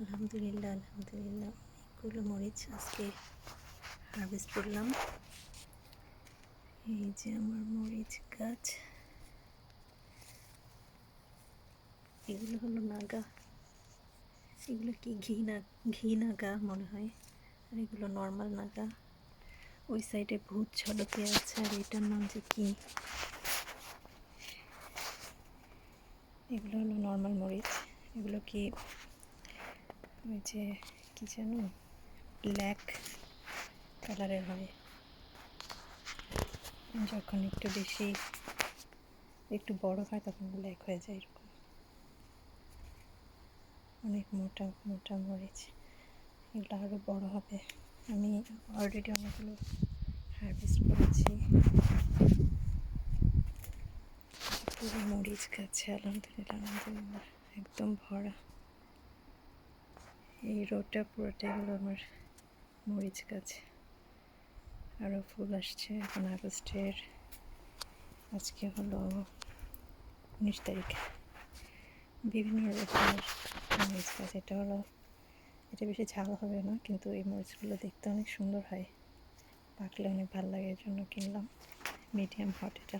আলহামদুলিল্লাহ আলহামদুলিল্লাহ। অনেকগুলো মরিচ আজকে হারভেস্ট করলাম। এই যে আমার মরিচ গাছ। এগুলো হলো নাগা। এগুলো কি ঘি না, ঘি নাগা মনে হয়। আর এগুলো নর্মাল নাগা। ওই সাইডে ভূত ঝলকে আছে, আর এটার নাম যে কি? এগুলো হলো নর্মাল মরিচ। এগুলো কি ওই যে, কি জানো ব্ল্যাক কালারের হয়। যখন একটু বেশি, একটু বড় হয়, তখন ব্ল্যাক হয়ে যায় এরকম। অনেক মোটা মোটা মরিচ। এগুলো আরও বড় হবে। আমি অলরেডি অনেকগুলো হারভেস্ট করেছি। পুরো মরিচ গাছে, আলহামদুলিল্লাহ আলহামদুলিল্লাহ, একদম ভরা। এই রোডটা পুরোটাই হলো আমার মরিচ গাছ। আরও ফুল আসছে এখন আগস্টের। আজকে হলো উনিশ তারিখ। বিভিন্ন রকমের মরিচ গাছ। এটা হলো, এটা বেশি ঝাল হবে না, কিন্তু এই মরিচগুলো দেখতে অনেক সুন্দর হয়। পাকলে অনেক ভালো লাগে এর জন্য কিনলাম। মিডিয়াম হট এটা।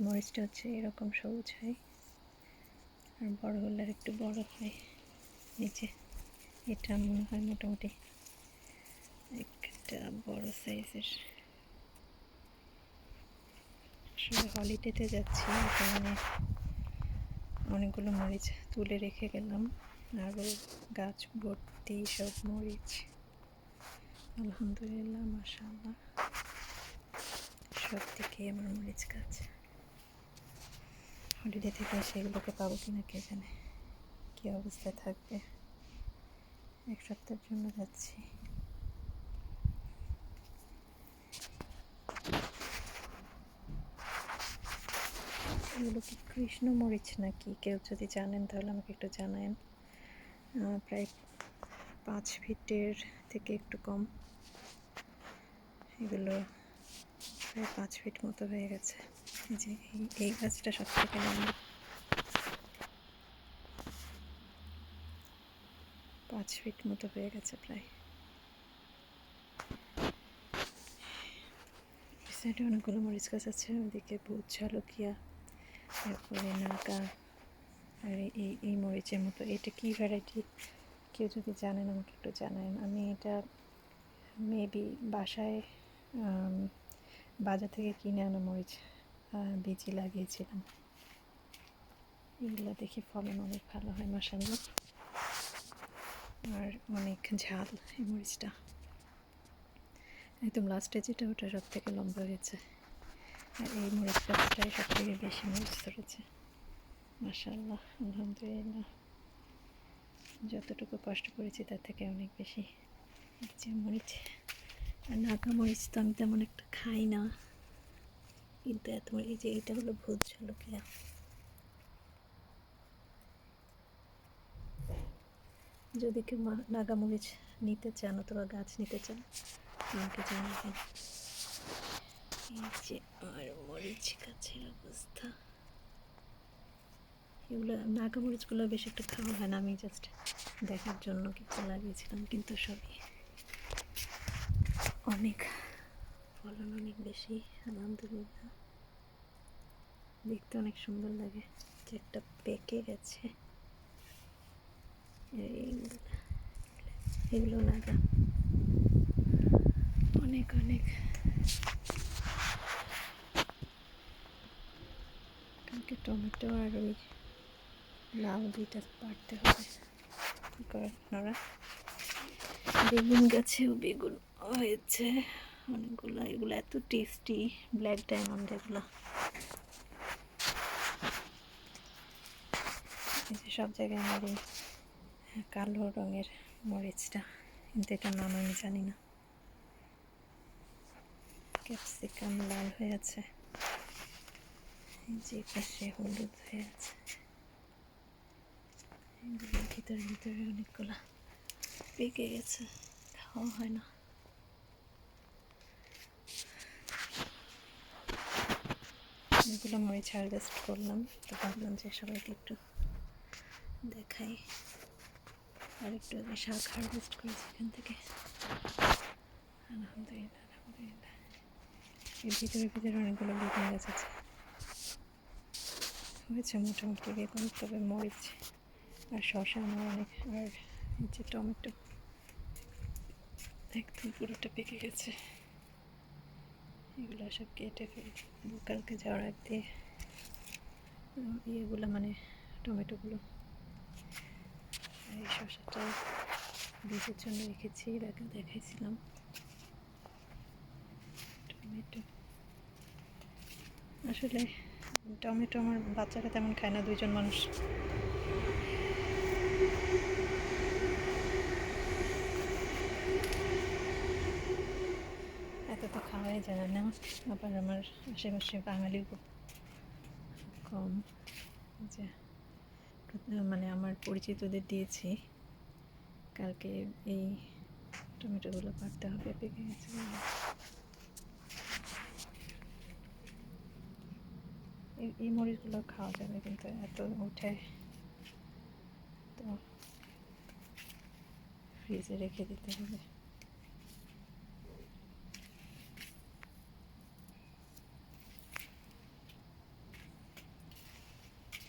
মরিচটা হচ্ছে এরকম সবুজ হয়। আর বড় হলে আর একটু বড় হয়। নিচে এটা মনে হয় মোটামুটি একটা বড় সাইজের। আসলে হলিডেতে যাচ্ছি ওখানে অনেকগুলো মরিচ তুলে রেখে গেলাম। আরও গাছ, ভর্তি সব মরিচ। আলহামদুলিল্লাহ, মাশাআল্লাহ। সব দিকে আমার মরিচ গাছ। হলিডে থেকে সেগুলোকে পাবো কিনা কে জানে কী অবস্থায় থাকবে। এক সপ্তাহের জন্য যাচ্ছি। এগুলো কি কৃষ্ণ মরিচ নাকি? কেউ যদি জানেন তাহলে আমাকে একটু জানায়েন। প্রায় পাঁচ ফিটের থেকে একটু কম। এগুলো প্রায় পাঁচ ফিট মতো হয়ে গেছে। যে এই- গাছটা সব থেকে লম্বা। পাঁচ ফিট মতো হয়ে গেছে প্রায়। সাইডে অনেকগুলো মরিচ গাছ আছে, ওদিকে ভূত ঝালকিয়া তারপরে নাগা, আর এই- এই মরিচের মতো। এটা কি ভ্যারাইটি কেউ যদি জানেন আমাকে একটু জানান। আমি এটা মেবি বাসায় বাজার থেকে কিনে আনা মরিচ বীজই লাগিয়েছিলাম। এগুলো দেখি ফলন অনেক ভালো হয় মাসাল্লাহ আর অনেক ঝাল এই মরিচটা। একদম লাস্টে যেটা, ওটা সব থেকে লম্বা হয়েছে। আর এই মরিচ গাছটাই সব থেকে বেশি মরিচ ধরেছে। মাসাল্লাহ আলহামদুলিল্লাহ। যতটুকু কষ্ট করেছি, তার থেকে অনেক বেশি। মরিচ। নাগা মরিচ তো আমি তেমন একটা খাই না। কিন্তু এত এই যে এটা হলো ভূত ঝলকিয়া যদি কেউ নাগা মরিচ নিতে চান অথবা গাছ নিতে চান, আমাকে জানাবেন। এই যে আর মরিচ গাছের অবস্থা। এগুলো নাগা মরিচগুলো বেশ একটা খাওয়া হয় না, আমি জাস্ট দেখার জন্য কিছু লাগিয়েছিলাম, কিন্তু সবই অনেক। ফলন অনেক বেশি, আলহামদুলিল্লাহ। দেখতে অনেক সুন্দর লাগে, যে একটা পেকে গেছে। এগুলো নাগা অনেক অনেক। কালকে টমেটো আর ওই লাউ দুইটা পারতে হবে। কী বেগুন গাছেও বেগুন। হয়েছে। অনেকগুলো, এগুলো এত টেস্টি ব্ল্যাক ডায়মন্ড এগুলো। সব জায়গায় আমার কালো রঙের মরিচটা। কিন্তু এটার নাম আমি জানি না। ক্যাপসিকাম লাল হয়ে আছে। যে পাশে হলুদ হয়ে আছে। ভিতরে ভিতরে অনেকগুলা পেকে গেছে। খাওয়া হয় না। এগুলো মরিচ হারভেস্ট করলাম, তো ভাবলাম যে সবাইকে একটু দেখাই। আর একটু শাক হারভেস্ট করেছি এখান থেকে। আলহামদুলিল্লাহ আলহামদুলিল্লাহ। এর ভিতরে ভিতরে অনেকগুলো বেগুন গাছ আছে। হয়েছে মোটামুটি বেগুন, তবে মরিচ আর শসা আমার অনেক, আর যে টমেটো একদম পুরোটা পেকে গেছে। এগুলো সব কেটে ফেলি। কালকে যাওয়ার আগ দিয়ে ইয়েগুলো মানে টমেটোগুলো। এই শসাটা বীজের জন্য রেখেছি আগে দেখাইছিলাম। টমেটো। আসলে টমেটো আমার বাচ্চারা তেমন খায় না, দুইজন মানুষ। এত তো খাওয়াই যায় না। আবার আমার আশেপাশে বাঙালি কম। যে মানে আমার পরিচিতদের দিয়েছি। কালকে এই টমেটোগুলো পারতে হবে, পেকে গেছে। এই মরিচগুলো খাওয়া যাবে কিন্তু এত উঠে। তো ফ্রিজে রেখে দিতে হবে।